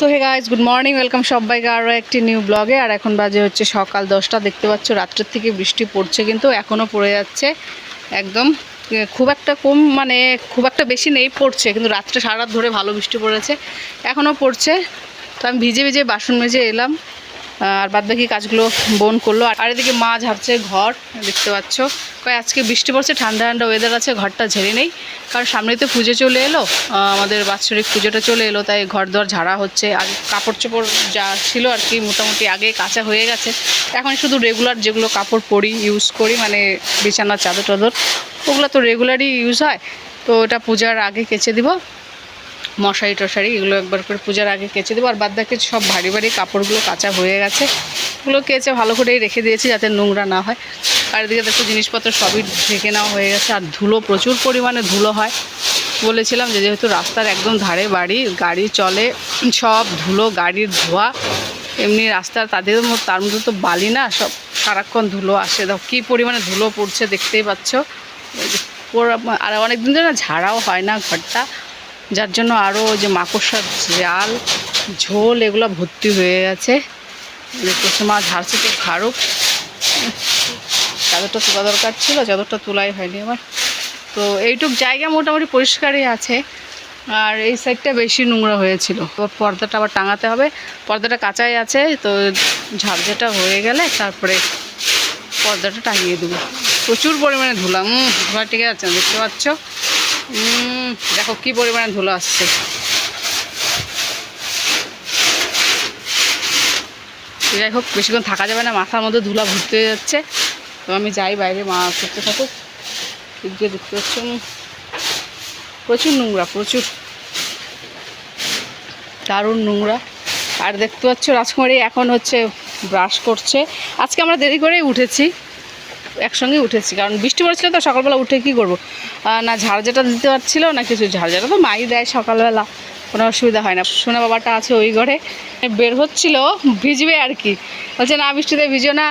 তো hey guys good morning welcome সবাইকে আরও একটি নিউ ব্লগে আর এখন বাজে হচ্ছে সকাল দশটা, দেখতে পাচ্ছ রাত্রের থেকে বৃষ্টি পড়ছে কিন্তু এখনও পড়ে যাচ্ছে। একদম খুব একটা কম মানে খুব একটা বেশি নেই, পড়ছে। কিন্তু রাত্রে সারা ধরে ভালো বৃষ্টি পড়েছে এখনও পড়ছে। তো আমি ভিজে ভিজে বাসন মেজে এলাম। আর বাদ বাকি কাজগুলো বোন করল। আর এদিকে মা ঝাড়ছে ঘর, দেখতে পাচ্ছ। কয় আজকে বৃষ্টি পড়ছে, ঠান্ডা ঠান্ডা ওয়েদার আছে, ঘরটা ঝেড়ে নেই। কারণ সামনেই তো পুজো চলে এলো আমাদের বাৎসরিক পুজোটা চলে এলো, তাই ঘর দর ঝাড়া হচ্ছে। আর কাপড় চোপড় যা ছিল আর কি, মোটামুটি আগে কাঁচা হয়ে গেছে। এখন শুধু রেগুলার যেগুলো কাপড় পরি ইউজ করি মানে বিছানার চাদর টাদর ওগুলো তো রেগুলারই ইউজ হয়। তো ওটা পূজার আগে কেচে দিব। মশারি টশারি এগুলো একবার করে পূজার আগে কেচে দেবো। আর বাদ সব ভারী ভারী কাপড়গুলো কাঁচা হয়ে গেছে। ওগুলো কেচে ভালো করেই রেখে দিয়েছি যাতে নোংরা না হয়। আর এদিকে দেখো জিনিসপত্র সবই ঢেকে নেওয়া হয়ে গেছে। আর ধুলো প্রচুর পরিমাণে ধুলো হয়। বলেছিলাম যে যেহেতু রাস্তার একদম ধারে বাড়ি, গাড়ি চলে, সব ধুলো, গাড়ির ধোয়া, এমনি রাস্তার তাদের তার মধ্যে তো বালি না, সব সারাক্ষণ ধুলো আসে। দেখো কী পরিমাণে ধুলো পড়ছে দেখতেই পাচ্ছ। আর অনেক দিন ধরে না ঝাড়াও হয় না ঘরটা। যার জন্য আরও যে মাকড়সার জাল, ঝোল এগুলো ভর্তি হয়ে গেছে। দেখতেছে মা ঝাড়ছে তো ঝাড়ুক চাদরটা তোলা দরকার ছিল চাদরটা তোলাই হয়নি আমার। তো এইটুক জায়গা মোটামুটি পরিষ্কারই আছে। আর এই সাইডটা বেশি নোংরা হয়েছিল। তো পর্দাটা আবার টাঙাতে হবে। পর্দাটা কাঁচাই আছে, তো ঝাড়ঝাটা হয়ে গেলে তারপরে পর্দাটা টাঙিয়ে দেবো। প্রচুর পরিমাণে ধুলাম। ধোলা ঠিক আছে, দেখতে পাচ্ছ? দেখো কি পরিমাণে ধুলো আসছে। যাই হোক, বেশিক্ষণ থাকা যাবে না, মাথার মধ্যে ধুলা হয়ে যাচ্ছে। তো আমি যাই বাইরে, মা করতে থাকুক। দিয়ে দেখতে পাচ্ছি প্রচুর নোংরা, প্রচুর। দারুণ নোংরা। আর দেখতে পাচ্ছ রাজকুমারী এখন হচ্ছে ব্রাশ করছে। আজকে আমরা দেরি করেই উঠেছি, একসঙ্গে উঠেছি, কারণ বৃষ্টি পড়েছিল তো সকালবেলা উঠে কী করব? না ঝাড়ঝাটা দিতে পারছিল না কিছু ঝাড়ঝাটা তো মাই দেয় সকালবেলা। কোনো অসুবিধা হয় না। সোনা বাবাটা আছে ওই ঘরে। বের হচ্ছিল, ভিজবে আর কি। বলছে, না বৃষ্টিতে ভিজো না।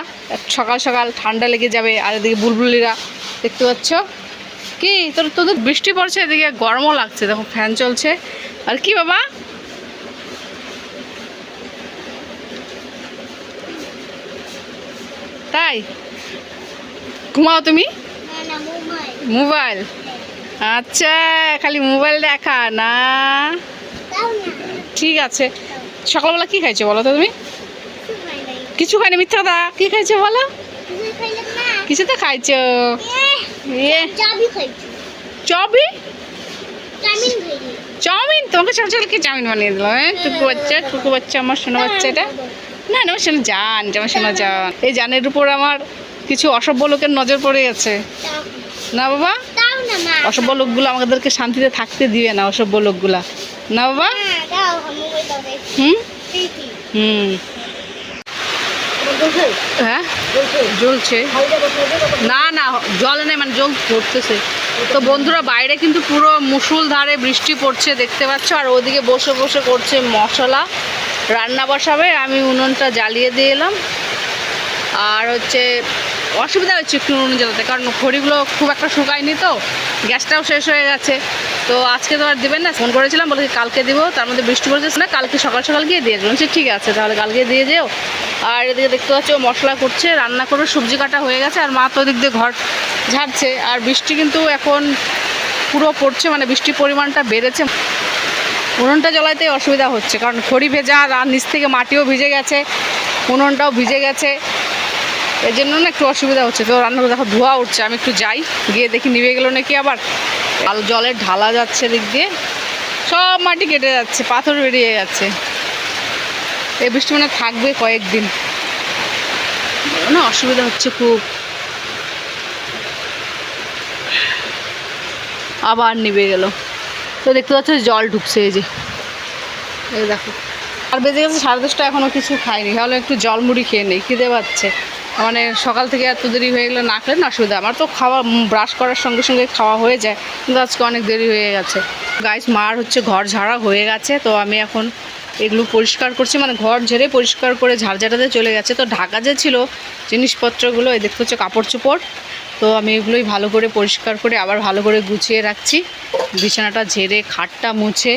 সকাল সকাল ঠান্ডা লেগে যাবে। আর এদিকে বুলবুলিরা দেখতে পাচ্ছ। কি? তোর, তোদের বৃষ্টি পড়ছে এদিকে? গরমও লাগছে। দেখো, ফ্যান চলছে। আর কি বাবা? তাই? ঘুমাও তুমি? মোবাইল? আচ্ছা খালি মোবাইল দেখা না? ঠিক আছে। সকালবেলা কি খাইছো বলো তো তুমি? কিছু খাইনি মিথ্যা দা কি খাইছো বলো? কিছু তো খাইছো। চবি? চাউমিন? তোমাকে ছোট ছোটকে চাউমিন বানিয়ে দিলাম হ্যাঁ টুকু বাচ্চা টুকু বাচ্চা আমার শোনা বাচ্চা এটা না না শোনা জান আমার শোনা জান। এই জানের উপর আমার কিছু অসভ্য লোকের নজর পড়ে গেছে। না বাবা? অসভ্য লোকগুলো আমাদেরকে শান্তিতে থাকতে দিবে না অসভ্য লোকগুলা। না বাবা? হুম? হুম। হ্যাঁ? জ্বলছে। না না জল নেই মানে জল ধরতেছে তো বন্ধুরা বাইরে কিন্তু পুরো মুসুল ধারে বৃষ্টি পড়ছে দেখতে পাচ্ছ? আর ওদিকে বসে বসে করছে মশলা। রান্না বসাবে আমি উনুনটা জ্বালিয়ে দিয়ে এলাম। আর হচ্ছে অসুবিধা হচ্ছে একটু উনুন জ্বালাতে, কারণ খড়িগুলো খুব একটা শুকায়নি তো, গ্যাসটাও শেষ হয়ে গেছে। তো আজকে তো আর দেবেন না, ফোন করেছিলাম বলে কালকে দিব, তার মধ্যে বৃষ্টি পড়ছে, না, কালকে সকাল সকাল গিয়ে দিয়ে দেবেন। বলছি, ঠিক আছে, তাহলে কালকে দিয়ে যেও। আর এদিকে দেখতে পাচ্ছ, ও মশলা করছে, রান্না করবে সবজি কাটা হয়ে গেছে, আর মা তো ওদিক দিয়ে ঘর ঝাড়ছে, আর বৃষ্টি কিন্তু এখন পুরো পড়ছে মানে বৃষ্টির পরিমাণটা বেড়েছে। উনুনটা জ্বলাইতে অসুবিধা হচ্ছে, কারণ খড়ি ভেজা, আর নিচ থেকে মাটিও ভিজে গেছে, উনুনটাও ভিজে গেছে। এর জন্য না একটু অসুবিধা হচ্ছে। তো রান্না দেখো ধোয়া উঠছে, আমি একটু যাই, গিয়ে দেখি নিভে গেলো নাকি আবার। আল জলের ঢালা যাচ্ছে দিক দিয়ে। সব মাটি কেটে যাচ্ছে, পাথর বেরিয়ে যাচ্ছে। এই বৃষ্টি মানে থাকবে কয়েকদিন। না, অসুবিধা হচ্ছে খুব। আবার নিভে গেল। তো দেখতে পাচ্ছ জল ঢুকছে এই যে। এই দেখো। আর বেজে গেছে সাড়ে দশটা এখনও কিছু খাইনি। তাহলে একটু জল মুড়ি খেয়ে নেই, খিদে পাচ্ছে। মানে সকাল থেকে এত দেরি হয়ে গেলে না খেলে না অসুবিধা। আমার তো খাওয়া ব্রাশ করার সঙ্গে সঙ্গে খাওয়া হয়ে যায়। কিন্তু আজকে অনেক দেরি হয়ে গেছে। গাইস মার হচ্ছে ঘর ঝাড়া হয়ে গেছে, তো আমি এখন এগুলো পরিষ্কার করছি। মানে ঘর ঝেড়ে পরিষ্কার করে ঝাড় ঝাড়ঝাড়াতে চলে গেছে। তো ঢাকা যে ছিল, জিনিসপত্রগুলো, এই দেখতে হচ্ছে কাপড় চোপড়। তো আমি এগুলোই ভালো করে পরিষ্কার করে আবার ভালো করে গুছিয়ে রাখছি। বিছানাটা ঝেড়ে, খাটটা মুছে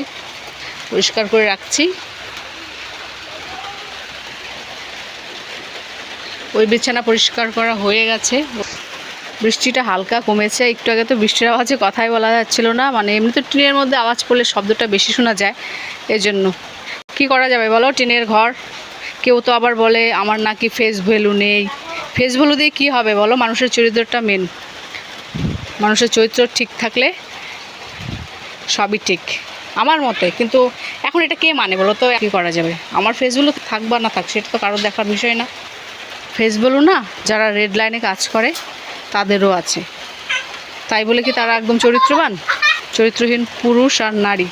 পরিষ্কার করে রাখছি। ওই বিছানা পরিষ্কার করা হয়ে গেছে। বৃষ্টিটা হালকা কমেছে, একটু আগে তো বৃষ্টির আওয়াজে কথাই বলা যাচ্ছিল না মানে এমনি তো টিনের মধ্যে আওয়াজ পড়লে শব্দটা বেশি শোনা যায় এই জন্য কী করা যাবে বলো, টিনের ঘর? কেউ তো আবার বলে, আমার নাকি ফেস ভ্যালু নেই। ফেস ভ্যালু দিয়ে কী হবে বলো, মানুষের চরিত্রটা মেন মানুষের চরিত্র ঠিক থাকলে সবই ঠিক, আমার মতে। কিন্তু এখন এটা কে মানে বলো তো, কী করা যাবে? আমার ফেসগুলো থাক বা না থাক, সেটা তো কারোর দেখার বিষয় না। ফেসগুলো না, যারা রেড লাইনে কাজ করে, তাদেরও আছে। তাই বলে কি তারা একদম চরিত্রবান? চরিত্রহীন পুরুষ আর নারী।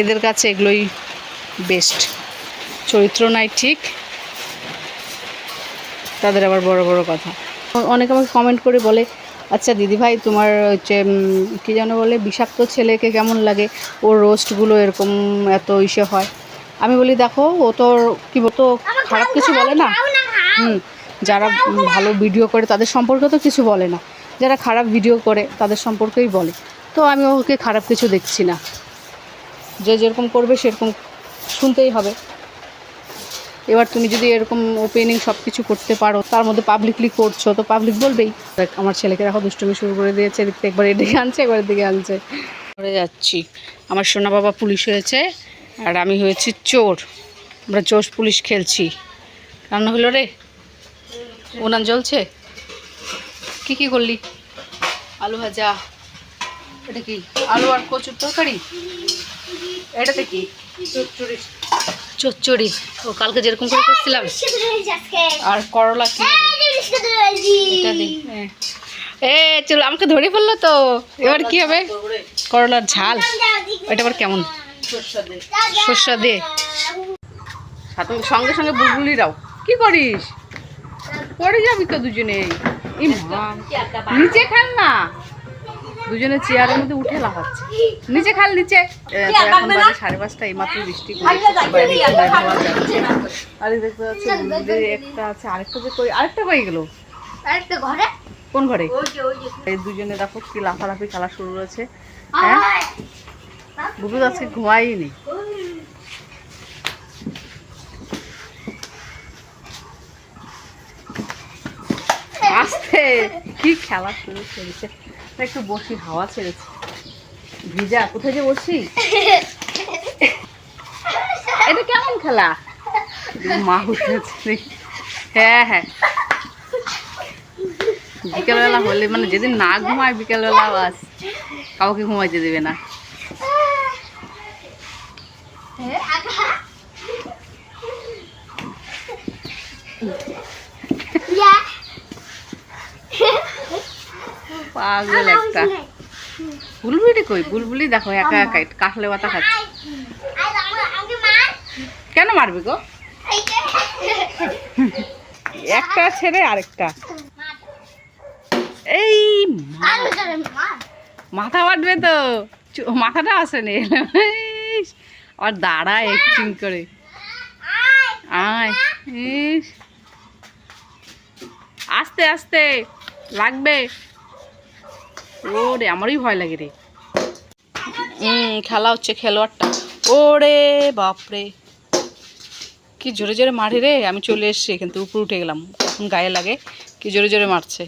এদের কাছে এগুলোই বেস্ট চরিত্র নাই ঠিক, তাদের আবার বড় বড় কথা। অনেকে আমাকে কমেন্ট করে বলে আচ্ছা দিদিভাই, তোমার হচ্ছে কী যেন বলে, বিষাক্ত ছেলেকে কেমন লাগে? ওর রোস্টগুলো এরকম এত ইসে হয়? আমি বলি, দেখো, ও তো, কী বলতো, খারাপ কিছু বলে না। হুম যারা ভালো ভিডিও করে তাদের সম্পর্কে তো কিছু বলে না। যারা খারাপ ভিডিও করে তাদের সম্পর্কেই বলে। তো আমি ওকে খারাপ কিছু দেখছি না। যে যেরকম করবে সেরকম শুনতেই হবে। এবার তুমি যদি এরকম ওপেনিং সব কিছু করতে পারো তার মধ্যে পাবলিকলি করছ তো পাবলিক বলবেই। আমার ছেলেকে দেখো দুষ্টুমি শুরু করে দিয়েছে এদিক থেকে একবার এদিকে আনছে একবার এদিকে আনছে। করে যাচ্ছি। আমার সোনা বাবা পুলিশ হয়েছে আর আমি হয়েছি চোর। আমরা চোর পুলিশ খেলছি। রান্না হলো রে? উনান জ্বলছে? কি কি করলি? আলু ভাজা। এটা কি? আলু আর কচুর তরকারি? এটাতে কি? চচ্চড়ি। চচ্চড়ি। ও কালকে যেরকম করে করছিলাম। আর করলা কি? এটা হ্যাঁ। এ চলো আমাকে ধরে ফেলল তো। এবার কি হবে? করলার ঝাল। এটা আবার কেমন? সর্ষা সাথে সঙ্গে সঙ্গে বুলবুলিরাও কি করিস? পড়ে যাবি তো দুজনে। নিচে খাল না। দুজনে চেয়ারের মধ্যে উঠে লাফাচ্ছে। নিচে খাল নিচে। সাড়ে পাঁচটা এইমাত্র বৃষ্টি। আর দেখতে পাচ্ছি একটা আছে আরেকটা যে কই আরেকটা কই গেল। কোন ঘরে? এই দুজনে দেখো কি লাফালাফি খেলা শুরু হয়েছে হ্যাঁ? বুবু আজকে ঘুমাইনি আস্তে কি খেলা শুরু করেছে? একটু বসি, হাওয়া ছেড়েছে। ভিজা, কোথায় যে বসি? এটা কেমন খেলা? মা হ্যাঁ হ্যাঁ। বিকেলবেলা হলে মানে যেদিন না ঘুমায়, বিকেলবেলা বাস। কাউকে ঘুমাইতে দেবে না। পাগল একটা। বুলবুলি কই? বুলবুলি দেখো একা একা কাঠলে পাতা খাচ্ছে। কেন মারবি গো? একটা ছেড়ে আরেকটা। এই মাথা বাটবে তো। মাথাটা আসেনি আর দাঁড়া একটিং করে। আয়। আস্তে আস্তে। লাগবে। ওরে আমারই ভয় লাগে রে। হুম খেলা হচ্ছে খেলোয়াড়টা। ওরে বাপরে। কি জোরে জোরে মারে রে আমি চলে এসেছি কিন্তু উপরে উঠে গেলাম। গায়ে লাগে কি জোরে জোরে মারছে।